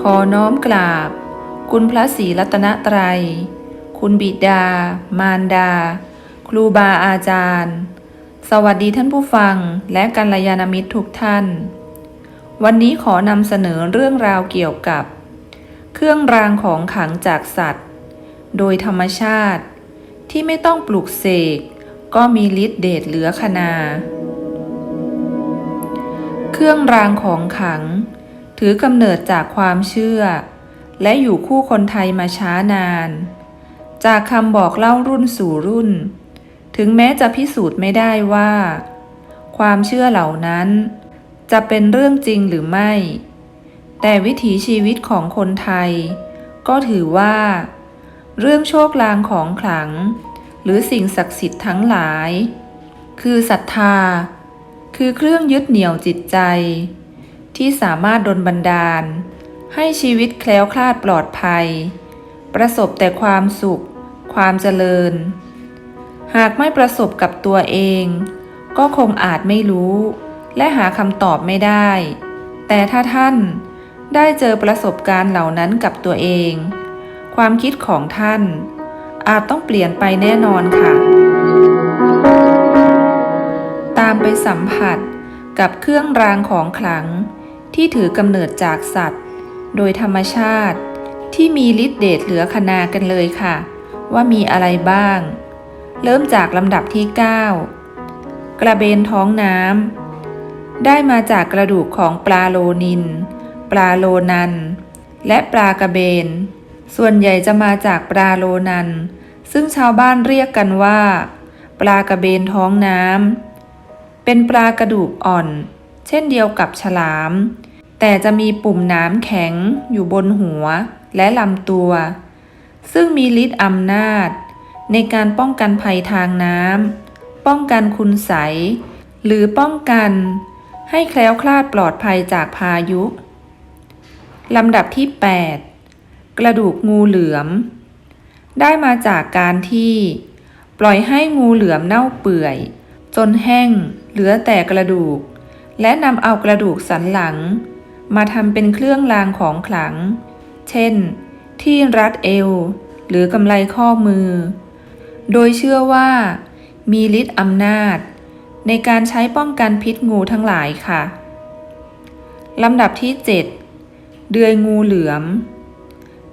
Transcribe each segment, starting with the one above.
ขอน้อมกราบ คุณพระศรีรัตนตรัย คุณบิดา มารดา ครูบาอาจารย์ สวัสดีท่านผู้ฟังและกัลยาณมิตรทุกท่าน วันนี้ขอนำเสนอเรื่องราวเกี่ยวกับ เครื่องรางของขลังจากสัตว์ โดยธรรมชาติ ที่ไม่ต้องปลูกเสกก็มีฤทธิ์เดชเหลือขนา เครื่องรางของขลัง ถือกำเนิดจากความเชื่อ และอยู่คู่คนไทยมาช้านาน จากคำบอกเล่ารุ่นสู่รุ่น ถึงแม้จะพิสูจน์ไม่ได้ว่า ความเชื่อเหล่านั้น จะเป็นเรื่องจริงหรือไม่ แต่วิถีชีวิตของคนไทย ก็ถือว่า เรื่องโชคลางของขลัง หรือสิ่งศักดิ์สิทธิ์ทั้งหลาย คือศรัทธา คือเครื่องยึดเหนี่ยวจิตใจ ที่สามารถดลบันดาล ให้ชีวิตแคล้วคลาดปลอดภัย ประสบแต่ความสุข ความเจริญ หากไม่ประสบกับตัวเอง ก็คงอาจไม่รู้ และหาคำตอบไม่ได้ แต่ถ้าท่านได้เจอประสบการณ์เหล่านั้นกับตัวเอง ความคิดของท่าน อาจต้องเปลี่ยนไปแน่นอนค่ะ ตามไปสัมผัสกับเครื่องรางของขลัง ที่ถือกำเนิดจากสัตว์ โดยธรรมชาติ ที่มีฤทธิ์เดชเหลือขนากันเลยค่ะ ว่ามีอะไรบ้าง เริ่มจากลำดับที่ 9 กระเบนท้องน้ำได้มาจากกระดูกของปลาโลนิน ปลาโลนัน และปลากระเบน ส่วนใหญ่จะมาจากปลาโลนัน ซึ่งชาวบ้านเรียกกันว่า ปลากระเบนท้องน้ำเป็นปลากระดูกอ่อน เช่นเดียวกับฉลาม แต่จะมีปุ่มน้ำแข็งอยู่บนหัวและลำตัว ซึ่งมีฤทธิ์อำนาจ ในการป้องกันภัยทางน้ำป้องกันคุณใส หรือป้องกัน ให้แคล้วคลาดปลอดภัยจากพายุ ลำดับที่ 8 กระดูกงูเหลือม ได้มาจากการที่ ปล่อยให้งูเหลือมเน่าเปื่อย จนแห้งเหลือแต่กระดูก และนำเอากระดูกสันหลัง มาทำเป็นเครื่องรางของขลัง เช่น ที่รัดเอว หรือกำไลข้อมือ โดยเชื่อว่า มีฤทธิ์อำนาจ ในการใช้ป้องกันพิษงูทั้งหลายค่ะ ลำดับที่ 7 เดือยงูเหลือม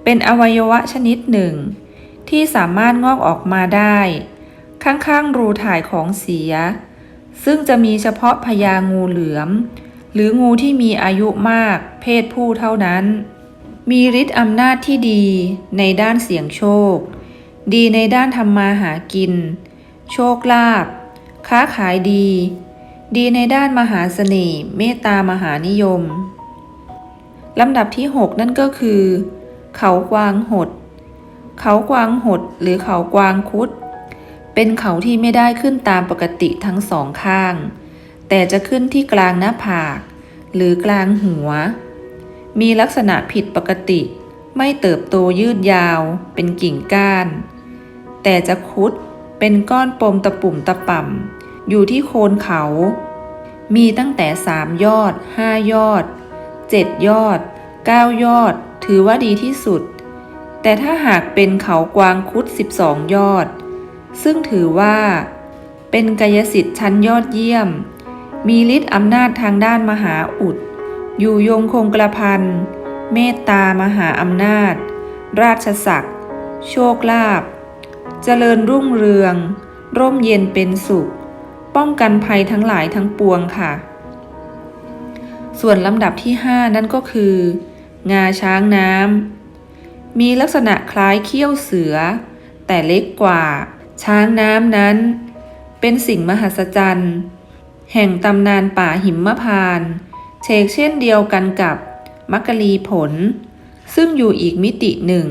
เป็นอวัยวะชนิดหนึ่ง ที่สามารถงอกออกมาได้ ข้างๆรูถ่ายของเสีย ซึ่งจะมีเฉพาะพญางูเหลือม หรืองูที่มีอายุมาก เพศผู้เท่านั้น มีฤทธิ์อำนาจที่ดีในด้านเสี่ยงโชค ดีในด้านทำมาหากิน โชคลาภค้าขายดี ดีในด้านมหาเสน่ห์เมตตามหานิยมลำดับที่ 6 นั่นก็คือ เขากวางหด เขากวางหดหรือเขากวางคุด เป็นเขาที่ไม่ได้ขึ้นตามปกติทั้งสองข้าง แต่จะขึ้นที่กลางหน้าผาก หรือกลางหัว มีลักษณะผิดปกติ ไม่เติบโตยืดยาว เป็นกิ่งก้าน แต่จะคุดเป็นก้อนปมตะปุ่มตะป่ำอยู่ที่โคนเขา มีตั้งแต่สามยอดห้ายอดเจ็ดยอดเก้ายอด ถือว่าดีที่สุด แต่ถ้าหากเป็นเขากวางคุด 12 ยอด ซึ่งถือว่า เป็นกายสิทธิ์ชั้นยอดเยี่ยม มีฤทธิ์อำนาจทางด้านมหาอุด อยู่ยงคงกระพัน เมตตามหาอำนาจ ราชศักดิ์ โชคลาภ เจริญรุ่งเรือง ร่มเย็นเป็นสุข ป้องกันภัยทั้งหลายทั้งปวงค่ะ ส่วนลำดับที่ 5 นั่นก็คือ งาช้างน้ำ มีลักษณะคล้ายเขี้ยวเสือ แต่เล็กกว่า ช้างน้ำนั้น เป็นสิ่งมหัศจรรย์ แห่งตำนานป่าหิมพานต์เชกเช่นเดียวกันกับมักกะลีผล ซึ่งอยู่อีกมิติหนึ่ง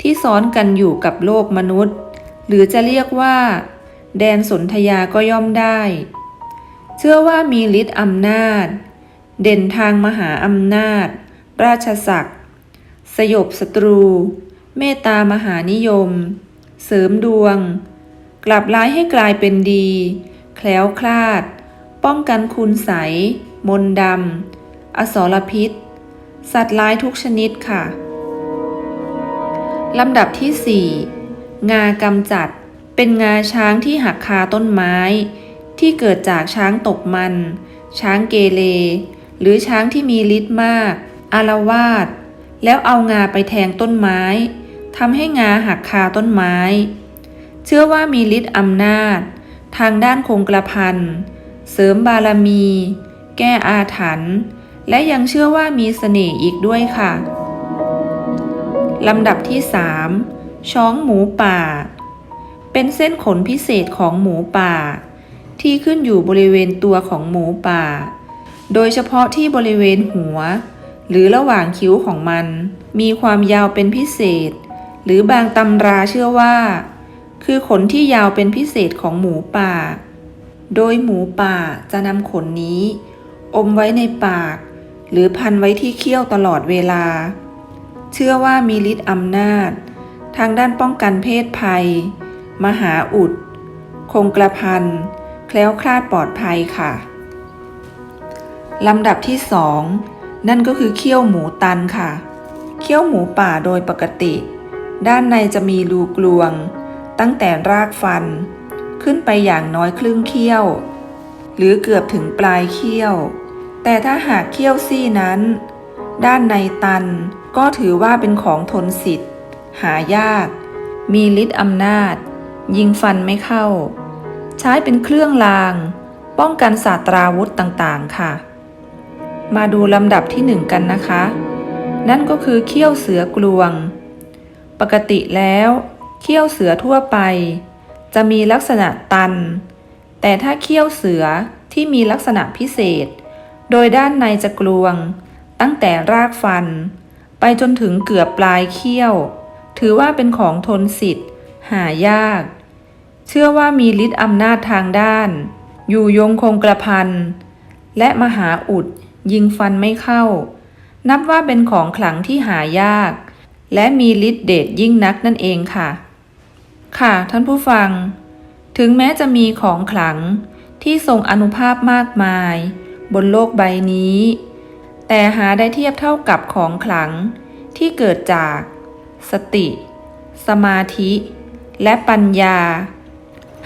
ที่ซ้อนกันอยู่กับโลกมนุษย์ หรือจะเรียกว่า แดนสนธยาก็ย่อมได้ เชื่อว่ามีฤทธิ์อำนาจ เด่นทางมหาอำนาจ ราชศักดิ์สยบศัตรู เมตตามหานิยม เสริมดวง กลับร้ายให้กลายเป็นดี แคล้วคลาด ป้องกันคุณใส มนดำ อสรพิษ สัตว์ร้ายทุกชนิดค่ะ ลำดับที่ 4 งากำจัด เป็นงาช้างที่หักคาต้นไม้ ที่เกิดจากช้างตกมัน ช้างเกเร หรือช้างที่มีฤทธิ์มาก อารวาส แล้วเอางาไปแทงต้นไม้ทำให้งาหักคาต้นไม้ เชื่อว่ามีฤทธิ์อำนาจ ทางด้านคงกระพัน เสริมบารมี แก้อาถรรพ์และยังเชื่อว่ามีเสน่ห์อีกด้วยค่ะลำดับที่ 3 ช้องหมูป่า เป็นเส้นขนพิเศษของหมูป่า ที่ขึ้นอยู่บริเวณตัวของหมูป่า โดยเฉพาะที่บริเวณหัว หรือระหว่างคิ้วของมัน มีความยาวเป็นพิเศษ หรือบางตำราเชื่อว่า คือขนที่ยาวเป็นพิเศษของหมูป่า โดยหมูป่าจะนำขนนี้ อมไว้ในปาก หรือพันไว้ที่เขี้ยวตลอดเวลา เชื่อว่ามีฤทธิ์อำนาจ ทางด้านป้องกันเพศภัย มหาอุด คงกระพัน แคล้วคลาดปลอดภัยค่ะลำดับที่สองนั่นก็คือเขี้ยวหมูตันค่ะ เขี้ยวหมูป่าโดยปกติ ด้านในจะมีรูกลวง ตั้งแต่รากฟัน ขึ้นไปอย่างน้อยครึ่งเขี้ยว หรือเกือบถึงปลายเขี้ยว แต่ถ้าหากเขี้ยวซี่นั้น ด้านในตันก็ถือว่าเป็นของทนสิทธิ์ หายาก มีฤทธิ์อำนาจ ยิงฟันไม่เข้า ใช้เป็นเครื่องราง ป้องกันศาสตราวุธต่างๆ ค่ะ มาดูลำดับที่หนึ่งกันนะคะ นั่นก็คือเขี้ยวเสือกลวง ปกติแล้ว เขี้ยวเสือทั่วไป จะมีลักษณะตัน แต่ถ้าเขี้ยวเสือที่มีลักษณะพิเศษ โดยด้านในจะกลวง ตั้งแต่รากฟัน ไปจนถึงเกือบปลายเขี้ยว ถือว่าเป็นของทนสิทธิ์ หายาก เชื่อว่ามีฤทธิ์อำนาจทางด้าน อยู่ยงคงกระพัน และมหาอุดยิงฟันไม่เข้า นับว่าเป็นของขลังที่หายาก และมีฤทธิ์เดชยิ่งนักนั่นเองค่ะ ค่ะท่านผู้ฟัง ถึงแม้จะมีของขลังที่ทรงอนุภาพมากมาย บนโลกใบนี้ แต่หาได้เทียบเท่ากับของขลังที่เกิดจาก สติ สมาธิ และปัญญา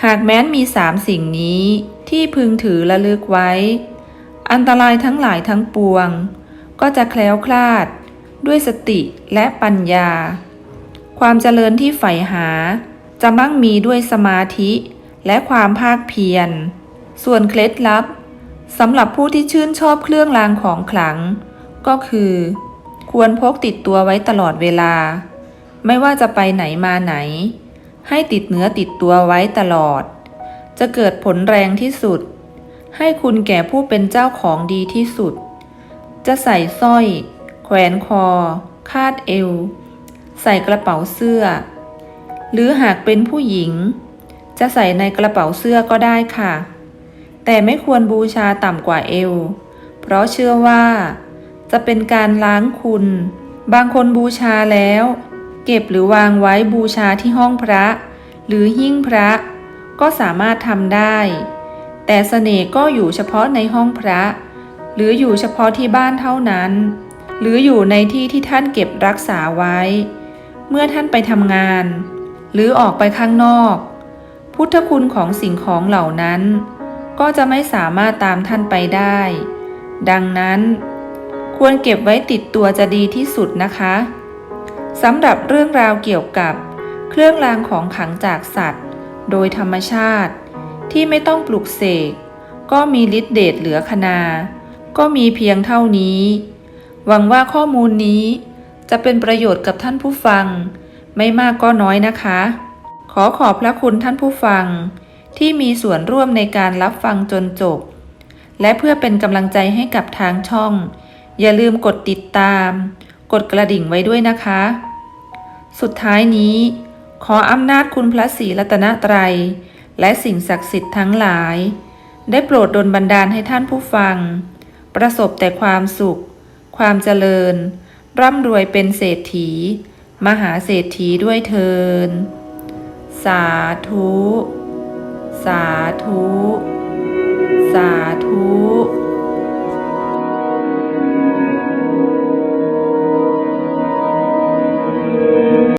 หากแม้นมีสามสิ่งนี้ที่พึงถือและลึกไว้ อันตรายทั้งหลายทั้งปวง ก็จะแคล้วคลาดด้วยสติและปัญญา ความเจริญที่ใฝ่หา จะมั่งมีด้วยสมาธิและความภาคเพียร ส่วนเคล็ดลับสำหรับผู้ที่ชื่นชอบเครื่องรางของขลัง ก็คือ ควรพกติดตัวไว้ตลอดเวลา ไม่ว่าจะไปไหนมาไหน ให้ติดเนื้อติดตัวไว้ตลอด จะเกิดผลแรงที่สุด ให้คุณแก่ผู้เป็นเจ้าของดีที่สุด จะใส่สร้อย แขวนคอ คาดเอว ใส่กระเป๋าเสื้อ หรือหากเป็นผู้หญิง จะใส่ในกระเป๋าเสื้อก็ได้ค่ะ แต่ไม่ควรบูชาต่ำกว่าเอว เพราะเชื่อว่า จะเป็นการล้างคุณ บางคนบูชาแล้ว เก็บหรือวางไว้บูชาที่ห้องพระ หรือหิ้งพระ ก็สามารถทำได้ แต่เสน่ห์ก็อยู่เฉพาะในห้องพระ หรืออยู่เฉพาะที่บ้านเท่านั้น หรืออยู่ในที่ที่ท่านเก็บรักษาไว้ เมื่อท่านไปทำงาน หรือออกไปข้างนอก พุทธคุณของสิ่งของเหล่านั้น ก็จะไม่สามารถตามท่านไปได้ ดังนั้น ควรเก็บไว้ติดตัวจะดีที่สุดนะคะสำหรับเรื่องราวเกี่ยวกับเครื่องรางของขังจากสัตว์ โดยธรรมชาติ ที่ไม่ต้องปลุกเสกก็มีฤทธิ์เดชเหลือขนาก็มีเพียงเท่านี้ หวังว่าข้อมูลนี้จะเป็นประโยชน์กับท่านผู้ฟัง ไม่มากก็น้อยนะคะ ขอขอบพระคุณท่านผู้ฟัง ที่มีส่วนร่วมในการรับฟังจนจบ และเพื่อเป็นกำลังใจให้กับทางช่อง อย่าลืมกดติดตาม กดกระดิ่งไว้ด้วยนะคะ สุดท้ายนี้ ขออำนาจคุณพระศรีรัตนตรัย และสิ่งศักดิ์สิทธิ์ทั้งหลาย ได้โปรดดลบันดาลให้ท่านผู้ฟัง ประสบแต่ความสุข ความเจริญ ร่ำรวยเป็นเศรษฐี มหาเศรษฐีด้วยเทิน สาธุ สาธุ สาธุ